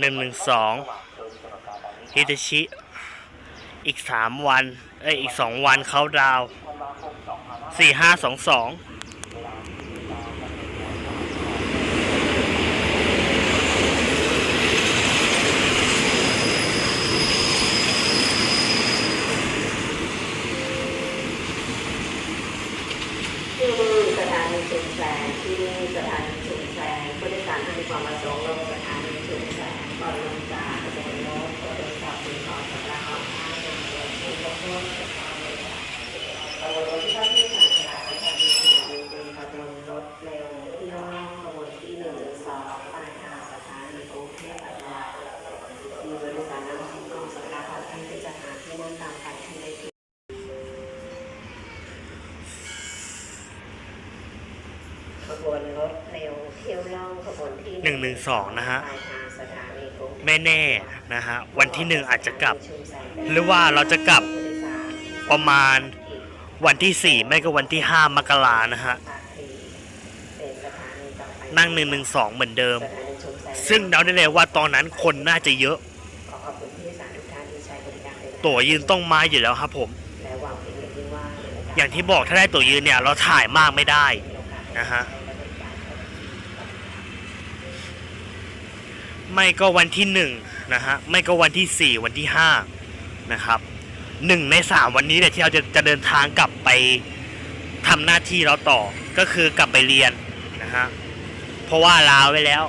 หนึ่งหนึ่งสองฮิตาชิ อีกสามวัน เอ้ย อีกสองวันเขาดาวสี่ห้าสองสองที่สถานีชุมแสงที่นี่สถานีชุมแสงผู้โดยสารที่มีความประสงค์ลงสถานีชุมแสงก่อนลงจากขบวนรถโดยสารถึงก่อนสำหรับห้องพักในเมืองที่พบรถสถานีขบวนรถที่ท่านที่ผ่านสถานีสถานีเป็นขบวนรถเร็วที่ล่องขบวนที่หนึ่งหรือสองปลายทางสถานีกรุงเทพอนุวัฒน์มีบริษัทนำสิ่งของสำหรับท่านที่จะหาที่นั่งตามแผนที่ได้ที่ ขบวนรถเร็วเที่ยวล่องขบวนที่หนึ่งหนึ่งสองนะฮะปลายทางสถานีกรุงเทพไม่แน่นะฮะวันที่หนึ่งอาจจะกลับ หรือว่าเราจะกลับประมาณวันที่สี่ไม่ก็วันที่ห้ามกรานะฮะนั่งหนึ่งหนึ่งสองเหมือนเดิม ซึ่งเดาได้เลยว่าตอนนั้นคนน่าจะเยอะขอขอบคุณผู้โดยสารทุกท่านที่ใช้บริการเดินทางตั๋วยืนต้องมาอยู่แล้วครับผมและหวังเป็นอย่างยิ่งว่าในโกสอย่างที่บอกถ้าได้ตั๋วยืนเนี่ย เราถ่ายมากไม่ได้นะฮะ ไม่ก็วันที่หนึ่งนะฮะไม่ก็วันที่สี่วันที่ห้านะครับหนึ่งในสามวันนี้เนี่ยที่เราจะจะเดินทางกลับไปทำหน้าที่เราต่อก็คือกลับไปเรียนนะฮะเพราะว่าลาไว้แล้ว